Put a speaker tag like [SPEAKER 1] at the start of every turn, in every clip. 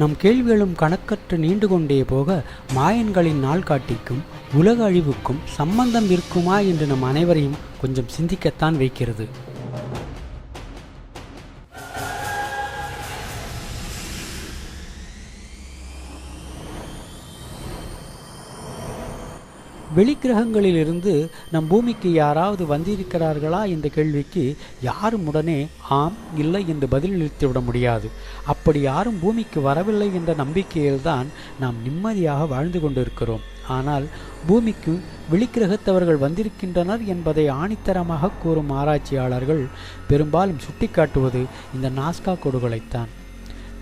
[SPEAKER 1] நம் கேள்விகளும் கணக்கற்று நீண்டு கொண்டே போக மாயன்களின் நாள்காட்டிக்கும் உலக அழிவுக்கும் சம்பந்தம் இருக்குமா என்று நம் அனைவரையும் கொஞ்சம் சிந்திக்கத்தான் வைக்கிறது. வெளிக்கிரகங்களிலிருந்து நம் பூமிக்கு யாராவது வந்திருக்கிறார்களா என்ற கேள்விக்கு யாரும் உடனே ஆம் இல்லை என்று பதிலளித்து விட முடியாது. அப்படி யாரும் பூமிக்கு வரவில்லை என்ற நம்பிக்கையில்தான் நாம் நிம்மதியாக வாழ்ந்து கொண்டிருக்கிறோம். ஆனால் பூமிக்கு வெளிக்கிரகத்தவர்கள் வந்திருக்கின்றனர் என்பதை ஆணித்தரமாக கூறும் ஆராய்ச்சியாளர்கள் பெரும்பாலும் சுட்டிக்காட்டுவது இந்த நாஸ்கா கோடுகளைத்தான்.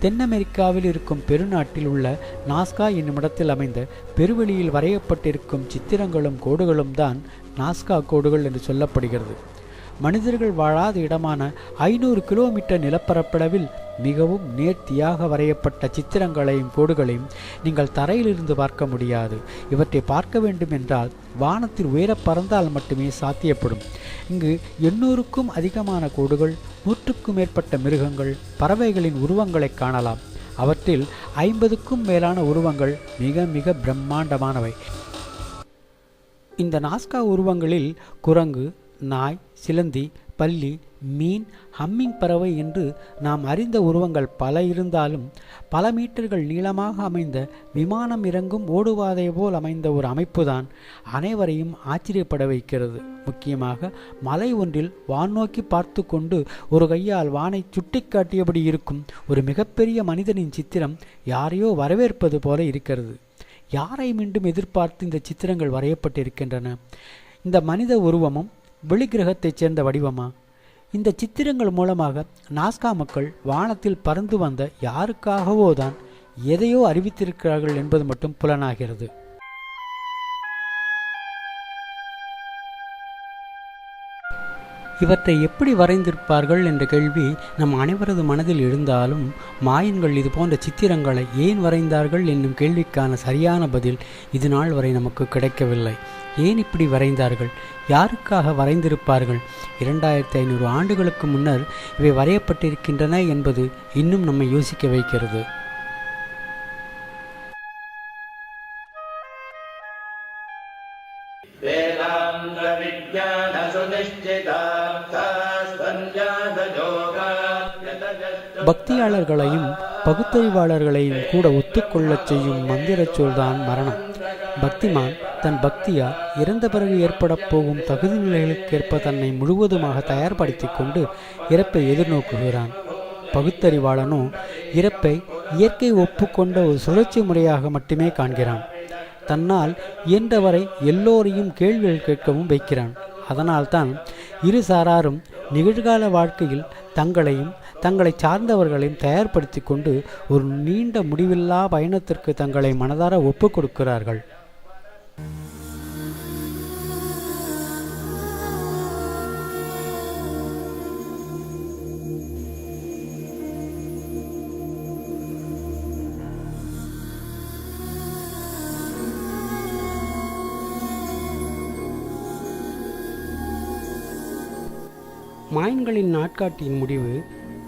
[SPEAKER 1] தென் அமெரிக்காவில் இருக்கும் பெருநாட்டில் உள்ள நாஸ்கா என்னுமிடத்தில் அமைந்த பெருவெளியில் வரையப்பட்டிருக்கும் சித்திரங்களும் கோடுகளும் தான் நாஸ்கா கோடுகள் என்று சொல்லப்படுகிறது. மனிதர்கள் வாழாத இடமான ஐநூறு கிலோமீட்டர் நிலப்பரப்பளவில் மிகவும் நேர்த்தியாக வரையப்பட்ட சித்திரங்களையும் கோடுகளையும் நீங்கள் தரையிலிருந்து பார்க்க முடியாது. இவற்றை பார்க்க வேண்டும் என்றால் வானத்தில் உயரப் பறந்தால் மட்டுமே சாத்தியப்படும். இங்கு எண்ணூறுக்கும் அதிகமான கோடுகள் நூற்றுக்கும் மேற்பட்ட மிருகங்கள் பறவைகளின் உருவங்களை காணலாம். அவற்றில் ஐம்பதுக்கும் மேலான உருவங்கள் மிக மிக பிரம்மாண்டமானவை. இந்த நாஸ்கா உருவங்களில் குரங்கு நாய் சிலந்தி பல்லி மீன் ஹம்மிங் பறவை என்று நாம் அறிந்த உருவங்கள் பல இருந்தாலும் பல மீட்டர்கள் நீளமாக அமைந்த விமானம் இறங்கும் ஓடுவாதை போல் அமைந்த ஒரு அமைப்புதான் அனைவரையும் ஆச்சரியப்பட வைக்கிறது. முக்கியமாக மலை ஒன்றில் வான் நோக்கி பார்த்து கொண்டு ஒரு கையால் வானை சுட்டிக்காட்டியபடி இருக்கும் ஒரு மிகப்பெரிய மனிதனின் சித்திரம் யாரையோ வரவேற்பது போல இருக்கிறது. யாரை மீண்டும் எதிர்பார்த்து இந்த சித்திரங்கள் வரையப்பட்டிருக்கின்றன? இந்த மனித உருவமும் வெளிக்கிரகத்தைச் சேர்ந்த வடிவமா? இந்த சித்திரங்கள் மூலமாக நாஸ்கா மக்கள் வானத்தில் பறந்து வந்த யாருக்காகவோ தான் எதையோ அறிவித்திருக்கிறார்கள் என்பது மட்டும் புலனாகிறது. இவற்றை எப்படி வரைந்திருப்பார்கள் என்ற கேள்வி நம் அனைவரது மனதில் இருந்தாலும் மாயன்கள் இது போன்ற சித்திரங்களை ஏன் வரைந்தார்கள் என்னும் கேள்விக்கான சரியான பதில் இது நாள் வரை நமக்கு கிடைக்கவில்லை. ஏன் இப்படி வரைந்தார்கள்? யாருக்காக வரைந்திருப்பார்கள்? இரண்டாயிரத்தி ஐநூறு ஆண்டுகளுக்கு முன்னர் இவை வரையப்பட்டிருக்கின்றன என்பது இன்னும் நம்மை யோசிக்க வைக்கிறது. பக்தியாளர்களையும் பகுத்தறிவாளர்களையும் கூட ஒத்துக்கொள்ளச் செய்யும் மந்திரச் சொல்தான் மரணம். பக்திமான் தன் பக்தியால் இறந்த பிறகு ஏற்படப் போகும் தகுதி நிலைகளுக்கேற்ப தன்னை முழுவதுமாக தயார்படுத்தி கொண்டு இறப்பை எதிர்நோக்குகிறான். பகுத்தறிவாளனோ இறப்பை இயற்கை ஒப்புக்கொண்ட ஒரு சுழற்சி முறையாக மட்டுமே காண்கிறான். தன்னால் இயன்றவரை எல்லோரையும் கேள்விகள் கேட்கவும் வைக்கிறான். அதனால்தான் இரு சாராரும் நிகழ்கால வாழ்க்கையில் தங்களையும் தங்களை சார்ந்தவர்களையும் தயார்படுத்தி கொண்டு ஒரு நீண்ட முடிவில்லா பயணத்திற்கு தங்களை மனதார ஒப்புக் கொடுக்கிறார்கள் மாயன்களின் நாட்காட்டியின் முடிவு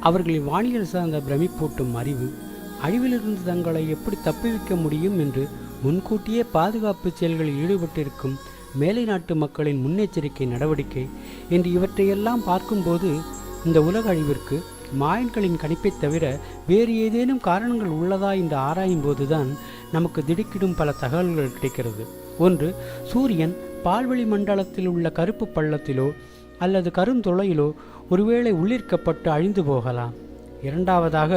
[SPEAKER 1] அவர்களின் வானியல் சார்ந்த பிரமிப்பூட்டும் அறிவு அழிவிலிருந்து தங்களை எப்படி தப்புவிக்க முடியும் என்று முன்கூட்டியே பாதுகாப்பு செயல்களில் ஈடுபட்டிருக்கும் மேலை நாட்டு மக்களின் முன்னெச்சரிக்கை நடவடிக்கை என்று இவற்றையெல்லாம் பார்க்கும்போது இந்த உலக அழிவிற்கு மாயன்களின் கணிப்பைத் தவிர வேறு ஏதேனும் காரணங்கள் உள்ளதா என்று ஆராயும் போதுதான் நமக்கு திடுக்கிடும் பல தகவல்கள் கிடைக்கிறது. ஒன்று சூரியன் பால்வெளி மண்டலத்தில் உள்ள கருப்பு பள்ளத்திலோ அல்லது கருந்துளையிலோ ஒருவேளை உள்ளிருக்கப்பட்டு அழிந்து போகலாம். இரண்டாவதாக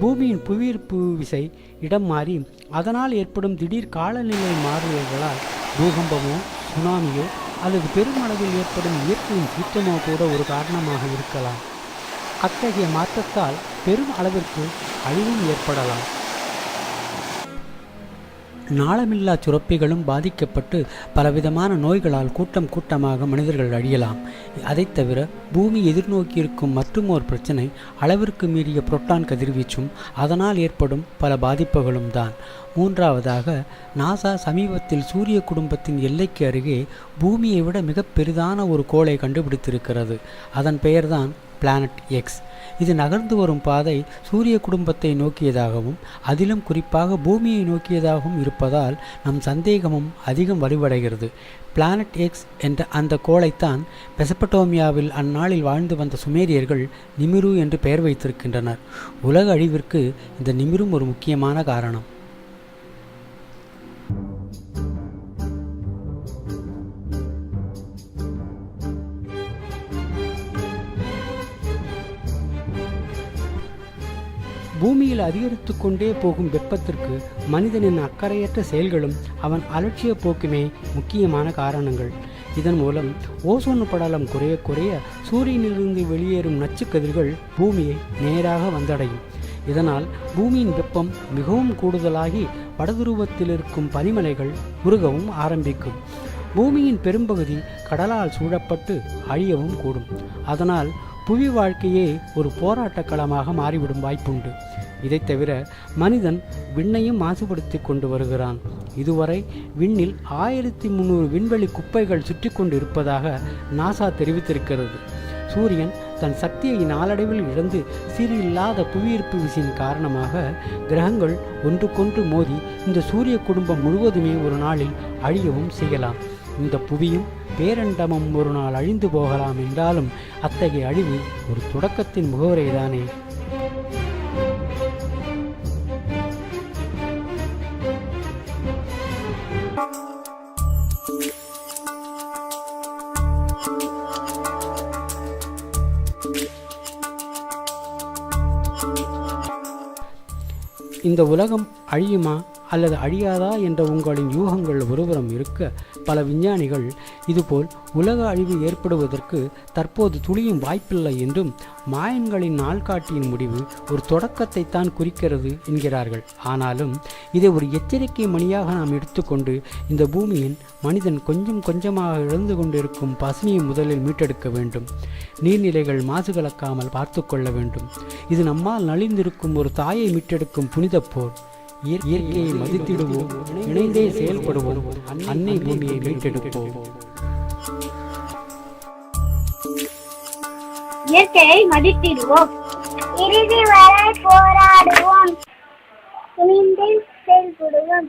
[SPEAKER 1] பூமியின் புவியீர்ப்பு விசை இடம் மாறி அதனால் ஏற்படும் திடீர் காலநிலை மாறுதல்களால் பூகம்பமோ சுனாமியோ அல்லது பெருமளவில் ஏற்படும் இயற்கையின் சீற்றமோ கூட ஒரு காரணமாக இருக்கலாம். அத்தகைய மாற்றத்தால் பெரும் அளவிற்கு அழிவும் ஏற்படலாம். நாளமில்லா சுரப்பிகளும் பாதிக்கப்பட்டு பலவிதமான நோய்களால் கூட்டம் கூட்டமாக மனிதர்கள் அழியலாம். அதைத் தவிர பூமி எதிர்நோக்கியிருக்கும் மற்றுமோர் பிரச்சனை அளவிற்கு மீறிய புரோட்டான் கதிர்வீச்சும் அதனால் ஏற்படும் பல பாதிப்புகளும் தான். மூன்றாவதாக நாசா சமீபத்தில் சூரிய குடும்பத்தின் எல்லைக்கு அருகே பூமியை விட மிக பெரிதான ஒரு கோளை கண்டுபிடித்திருக்கிறது. அதன் பெயர்தான் பிளானட் எக்ஸ். இது நகர்ந்து வரும் பாதை சூரிய குடும்பத்தை நோக்கியதாகவும் அதிலும் குறிப்பாக பூமியை நோக்கியதாகவும் இருப்பதால் நம் சந்தேகமும் அதிகம் வலுவடைகிறது. பிளானட் எக்ஸ் என்ற அந்த கோளைத்தான் பெசப்பட்டோமியாவில் அந்நாளில் வாழ்ந்து வந்த சுமேரியர்கள் நிமிரு என்று பெயர் வைத்திருக்கின்றனர். உலக அழிவிற்கு இந்த நிமிரும் ஒரு முக்கியமான காரணம். பூமியில் அதிகரித்து கொண்டே போகும் வெப்பத்திற்கு மனிதனின் அக்கறையற்ற செயல்களும் அவன் அலட்சிய போக்குமே முக்கியமான காரணங்கள். இதன் மூலம் ஓசோன் படலம் குறைய குறைய சூரியனிலிருந்து வெளியேறும் நச்சுக்கதிர்கள் பூமியை நேராக வந்தடையும். இதனால் பூமியின் வெப்பம் மிகவும் கூடுதலாகி வடதுருவத்தில் இருக்கும் பனிமலைகள் உருகவும் ஆரம்பிக்கும். பூமியின் பெரும்பகுதி கடலால் சூழப்பட்டு அழியவும் கூடும். அதனால் புவி வாழ்க்கையே ஒரு போராட்ட களமாக மாறிவிடும் வாய்ப்புண்டு. இதை தவிர மனிதன் விண்ணையும் மாசுபடுத்தி கொண்டு வருகிறான். இதுவரை விண்ணில் ஆயிரத்தி முந்நூறு விண்வெளி குப்பைகள் சுற்றி கொண்டு இருப்பதாக நாசா தெரிவித்திருக்கிறது. சூரியன் தன் சக்தியை நாளடைவில் இழந்து சீரில்லாத புவியீர்ப்பு விசையின் காரணமாக கிரகங்கள் ஒன்றுக்கொன்று மோதி இந்த சூரிய குடும்பம் முழுவதுமே ஒரு நாளில் அழியவும் செய்யலாம். இந்த புவியும் பேரண்டமும் ஒரு நாள் அழிந்து போகலாம் என்றாலும் அத்தகைய அழிவு ஒரு தொடக்கத்தின் முகவரைதானே. இந்த உலகம் அழியுமா? அல்லது அழியாதா என்ற உங்களின் யூகங்கள் ஒருபுறம் இருக்க பல விஞ்ஞானிகள் இதுபோல் உலக அழிவு ஏற்படுவதற்கு தற்போது துளியும் வாய்ப்பில்லை என்றும் மாயன்களின் நாள்காட்டியின் முடிவு ஒரு தொடக்கத்தை தான் குறிக்கிறது என்கிறார்கள். ஆனாலும் இதை ஒரு எச்சரிக்கை மணியாக நாம் எடுத்துக்கொண்டு இந்த பூமியின் மனிதன் கொஞ்சம் கொஞ்சமாக இழந்து கொண்டிருக்கும் பசுமையை முதலில் மீட்டெடுக்க வேண்டும். நீர்நிலைகள் மாசு கலக்காமல் பார்த்து கொள்ள வேண்டும். இது நம்மால் நலிந்திருக்கும் ஒரு தாயை மீட்டெடுக்கும் புனித போர். இயற்கையை மதித்திடுவோம் இணைந்தே செயல்படுவோம் அன்னை பூமியை மீட்டெடுப்போம்.
[SPEAKER 2] இயற்கையை மதித்திடுவோம். இறுதி வரை போராடுவோம். துணிந்து செயல்படுவோம்.